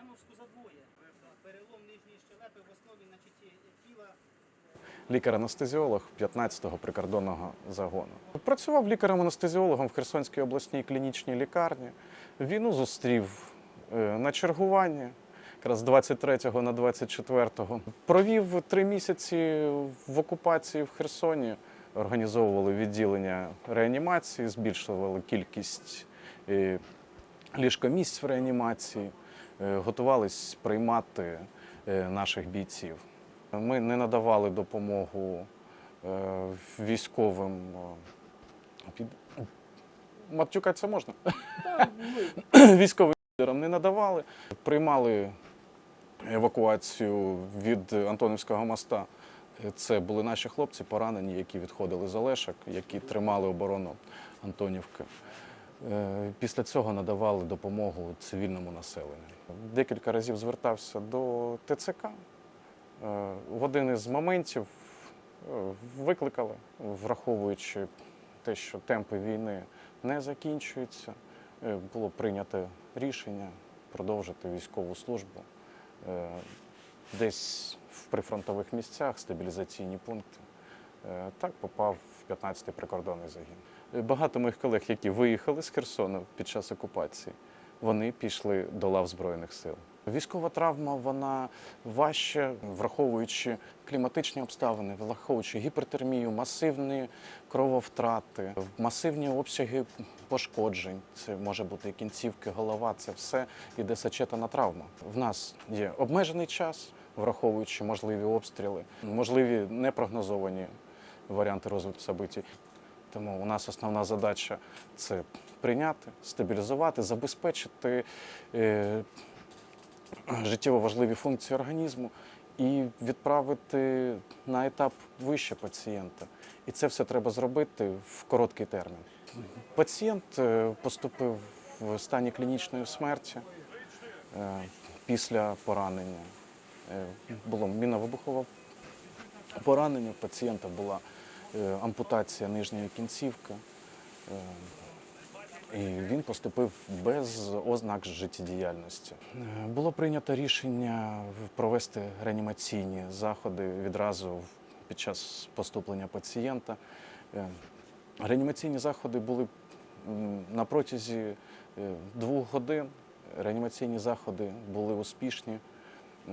Сановську задвоє. Перелом нижньої щелепи в основі значить, тіла лікар-анестезіолог 15-го прикордонного загону. Працював лікарем-анестезіологом в Херсонській обласній клінічній лікарні. Війну зустрів е, на чергуванні, якраз з 23 на 24. Провів три місяці в окупації в Херсоні. Організовували відділення реанімації, збільшували кількість е, ліжкомісць в реанімації, готувались приймати е, наших бійців. Ми не надавали допомогу е, військовим. е, Під... Матюкатися можна? Військовим лідерам не надавали. Приймали евакуацію від Антонівського моста. Це були наші хлопці, поранені, які відходили з Олешок, які тримали оборону Антонівки. Е, Після цього надавали допомогу цивільному населенню. Декілька разів звертався до ТЦК. Е, В один із моментів е, викликали, враховуючи те, що темпи війни не закінчуються, було прийнято рішення продовжити військову службу десь в прифронтових місцях, стабілізаційні пункти. Так попав в 15-й прикордонний загін. Багато моїх колег, які виїхали з Херсона під час окупації, вони пішли до лав Збройних сил. Військова травма вона важче, враховуючи кліматичні обставини, враховуючи гіпертермію, масивні крововтрати, масивні обсяги пошкоджень. Це може бути і кінцівки, голова. Це все іде сачетана травма. В нас є обмежений час, враховуючи можливі обстріли, можливі непрогнозовані варіанти розвитку событий. Тому у нас основна задача це прийняти, стабілізувати, забезпечити е, життєво важливі функції організму і відправити на етап вище пацієнта. І це все треба зробити в короткий термін. Пацієнт е, поступив в стані клінічної смерті е, після поранення. Було міновибухове поранення, пацієнта була ампутація нижньої кінцівки. Е, і він поступив без ознак життєдіяльності. Е, Було прийнято рішення провести реанімаційні заходи відразу під час поступлення пацієнта. Е, Реанімаційні заходи були на протязі е, двох годин. Реанімаційні заходи були успішні.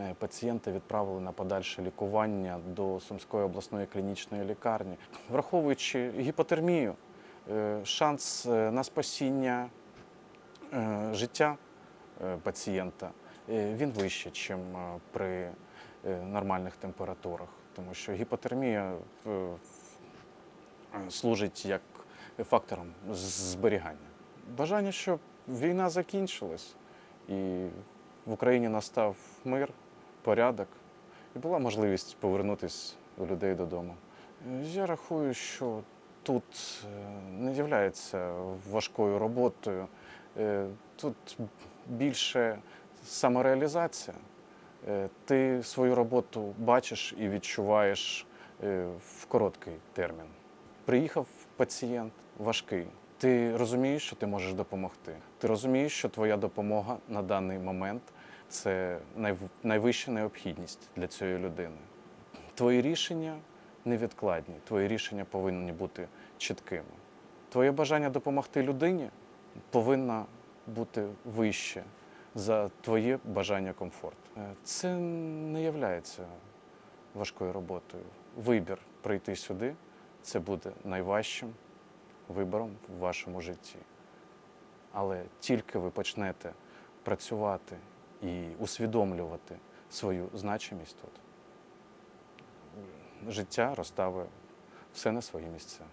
Е, Пацієнта відправили на подальше лікування до Сумської обласної клінічної лікарні. Враховуючи гіпотермію, е, шанс е, на спасіння життя пацієнта він вищий, ніж при нормальних температурах, тому що гіпотермія служить як фактором зберігання. Бажання, щоб війна закінчилась і в Україні настав мир, порядок, і була можливість повернутися у людей додому. Я рахую, що тут е, не є важкою роботою. Е, Тут більше самореалізація. Е, Ти свою роботу бачиш і відчуваєш в короткий термін. Приїхав пацієнт важкий. Ти розумієш, що ти можеш допомогти. Ти розумієш, що твоя допомога на даний момент це найв- найвища необхідність для цієї людини. Твої рішення невідкладні, твої рішення повинні бути чіткими. Твоє бажання допомогти людині повинно бути вище за твоє бажання комфорту. Е, Це не є важкою роботою. Вибір прийти сюди це буде найважчим вибором в вашому житті. Але тільки ви почнете працювати і усвідомлювати свою значимість тут, життя розстави все на свої місця.